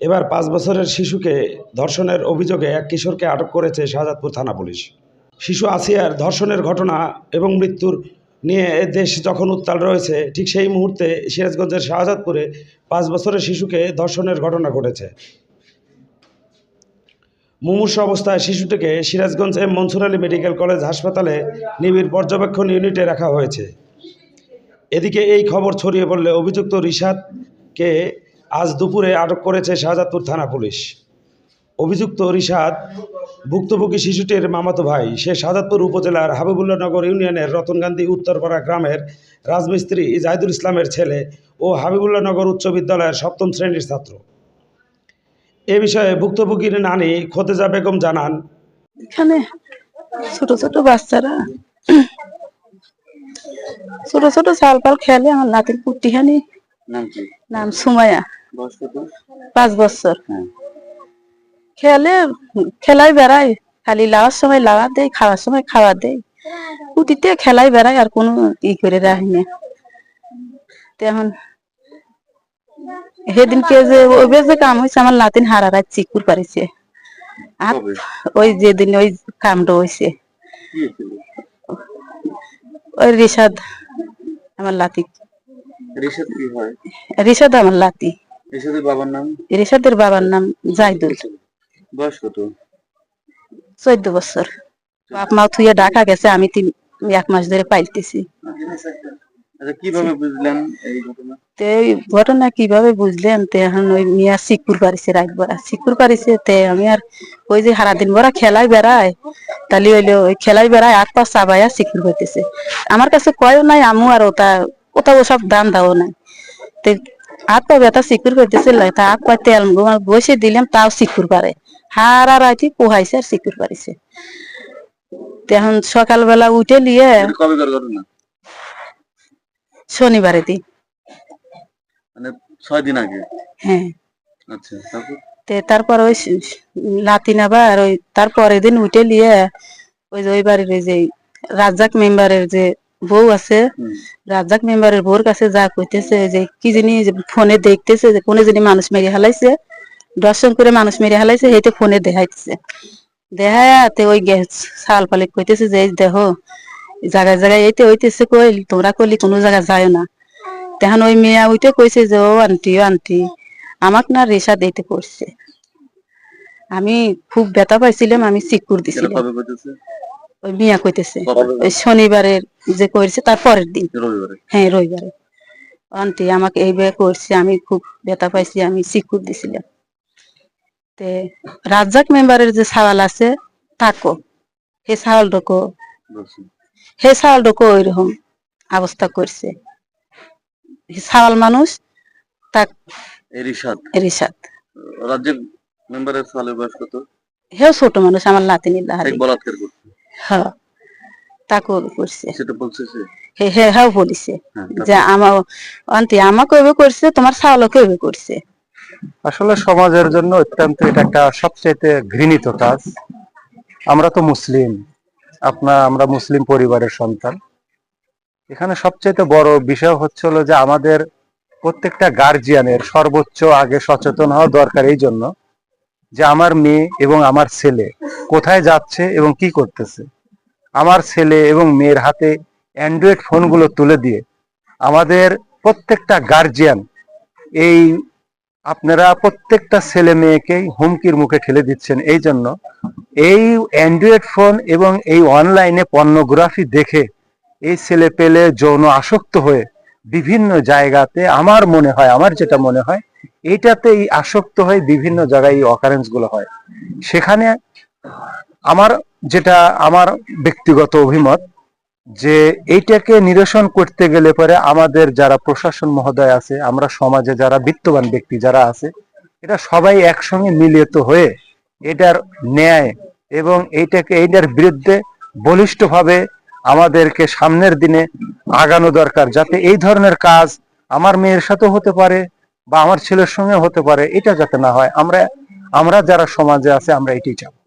এবার পাঁচ বছরের শিশুকে ধর্ষণের অভিযোগে এক কিশোরকে আটক করেছে শাহজাদপুর থানা পুলিশ। শিশু আসিয়ার ধর্ষণের ঘটনা এবং মৃত্যুর নিয়ে দেশ যখন উত্তাল রয়েছে, ঠিক সেই মুহূর্তে সিরাজগঞ্জের শাহজাদপুরে পাঁচ বছরের শিশুকে ধর্ষণের ঘটনা ঘটেছে। মুমূর্ষ অবস্থায় শিশুটিকে Sirajganj M Mansur Ali medical college হাসপাতালে নিবিড় পর্যবেক্ষণ ইউনিটে রাখা হয়েছে। এদিকে এই খবর ছড়িয়ে পড়লে অভিযুক্ত রিশাদকে আজ দুপুরে আটক করেছে শাহজাদপুর থানা পুলিশ। অভিযুক্ত রিশাদ ভুক্তভোগী শিশুটির মামাতো ভাই সে শাহজাদপুর উপজেলার হাবিবুল্লাহনগর ইউনিয়নের রতনগান্ধী উত্তরপাড়া গ্রামের রাজমিস্ত্রি জাহিদুল ইসলামের ছেলে ও হাবিবুল্লাহনগর উচ্চ বিদ্যালয়ের সপ্তম শ্রেণির ছাত্র। এ বিষয়ে ভুক্তভোগীর নানি খোতেজা বেগম জানান এখানে ছোট ছোট বাচ্চারা ছোট ছোট চাল পাল খেলে আমার নাতির পুট্টিখানি নাম কি? পাঁচ বছর। হ্যাঁ। খেলে খেলাই বেড়ায়। খালি লাওয়ার সময় লাওয়া দেয় খাওয়ার সময় খাওয়া দেয়। পুটিতে খেলাই বেড়ায় আর কোনো ই করে রাখি না। তেমন সেদিনকে যে ওই যে কাম হয়েছে আমার নাতিন হারা রাত চিকুর পারিছে। আর ওই যেদিন ওই কামটা হয়েছে। ওই রিশাদ আমার লাতি রিশাদ আমার লাতি রিশাদের বাবার নাম? রিশাদের বাবার নাম জাইদুল। বয়স কত? চোদ্দ বছর। বাপ মা থুয়ে ঢাকা গেছে আমি তিন এক মাস ধরে পাইতেছি আচ্ছা কীভাবে বুঝলেন এই ঘটনা? এই ঘটনা কীভাবে বুঝলেন? তে এখন ওই মিয়া সিকুর পারিছে রাত বড়া। সিকুর পারিছে তে আমি আর ওই যে সারাদিন বড়া খেলাই বেড়ায় তালি হইল ওই খেলাই বেড়ায় আট পাঁচ চাবাইয়া সিকুর পাইতেছে আমার কাছে কয়ও নাই আমু আর ওটা ওটা ওসব দান দাও নাই। তে হাত পা ব্যথা সিকুর পাইতেছে তা হাত পা তেল বসে দিলাম তাও সিকুর পারে। হারা পোহাইছে আর সিকুর পারিছে। তে এখন সকালবেলা উঠে নিয়ে শনিবারে দিন। মানে ছয় দিন আগে? হ্যাঁ। আচ্ছা তারপর? তে তারপর ওই লাতিন আবার ওই তারপরের দিন উঠে নিয়ে ওই যে ওই বাড়ির ওই যে রাজ্জাক মেম্বারের যে বউ আছে হুম। রাজ্জাক মেম্বারের বউর কাছে যা কইতেছে যে কি জানি ফোনে দেখতেছে যে কোনে জানি মানুষ মেরে হালাইছে দর্শন করে মানুষ মেরে হালাইছে সেইটা ফোনে দেখাইতেছে। দেখাতে ওই সাল পালে কইতেছে যে দেখো জায়গায় জায়গায় এইতে হইতেছে কই তোমরা কইলি কোনো জায়গায় যায় না। তখন ওই মেয়া ওইটা কইছে যে ও আন্টি ও আন্টি আমাক না রেশা দিতে করছে। আমি খুব ব্যথা পাইছিলাম আমি সিকুর দিছিলাম। ওই মিয়া কইতেছে? ওই শনিবারের যে করেছে তার পরের দিন। হ্যাঁ রবিবারে। আন্টি আমাকে এইভাবে করছে আমি খুব ব্যথা পাইছি আমি সিকুর দিছিলাম। তে রাজ্জাক মেম্বারের যে সাওয়াল আছে তাকো হে সাওয়াল ডকো হে সাওয়াল ডকো ওইরকম অবস্থা করছে? সাওয়াল মানুষ তাক এই রিশাদ। রিসাদ রাজ্যের মেম্বারের সালের বয়স কত? হেও ছোট মানুষ আমার এক লাহারি বলাৎকার হ্যাঁ তাকেও করছে। সেটা বলছে হে হে হ্যাঁ বলিছে। হ্যাঁ যে আমার আন্টি আমাকে এভাবে করছে তোমার সাওয়ালকে এভাবে করছে। আসলে সমাজের জন্য অত্যন্ত এটা একটা সবচেয়ে ঘৃণিত কাজ। আমরা তো মুসলিম। আপনার আমরা মুসলিম পরিবারের সন্তান। এখানে সবচেয়ে বড় বিষয় হচ্ছে হলো যে আমাদের প্রত্যেকটা গার্জিয়ানের সর্বোচ্চ আগে সচেতন হওয়া দরকার এই জন্য। যে আমার মেয়ে এবং আমার ছেলে কোথায় যাচ্ছে এবং কি করতেছে। আমার ছেলে এবং মেয়ের হাতে অ্যান্ড্রয়েড ফোনগুলো তুলে দিয়ে আমাদের প্রত্যেকটা গার্জিয়ান এই আপনারা প্রত্যেকটা ছেলে মেয়েকেই হুমকির মুখে ঠেলে দিচ্ছেন। এই জন্য এই অ্যান্ড্রয়েড ফোন এবং এই অনলাইনে পর্নোগ্রাফি দেখে এই ছেলে পেলে যৌন আসক্ত হয়ে বিভিন্ন জায়গাতে আমার মনে হয়, আমার যেটা মনে হয় এইটাতে এই আসক্ত হয়ে বিভিন্ন জায়গায় এই অকারেন্সগুলো হয়। সেখানে আমার যেটা আমার ব্যক্তিগত অভিমত, যে এইটাকে নিরসন করতে গেলে পরে আমাদের যারা প্রশাসন মহোদয় আছে, আমরা সমাজে যারা বিত্তবান ব্যক্তি যারা আছে এটা সবাই একসঙ্গে মিলিত হয়ে এটার ন্যায় এবং এইটাকে, এইটার বিরুদ্ধে বলিষ্ঠভাবে আমাদেরকে সামনের দিনে আগানো দরকার, যাতে এই ধরনের কাজ আমার মেয়ের সাথে হতে পারে বা আমার ছেলের সঙ্গে হতে পারে, এটা যাতে না হয়। আমরা আমরা যারা সমাজে আছে, আমরা এটাই চাই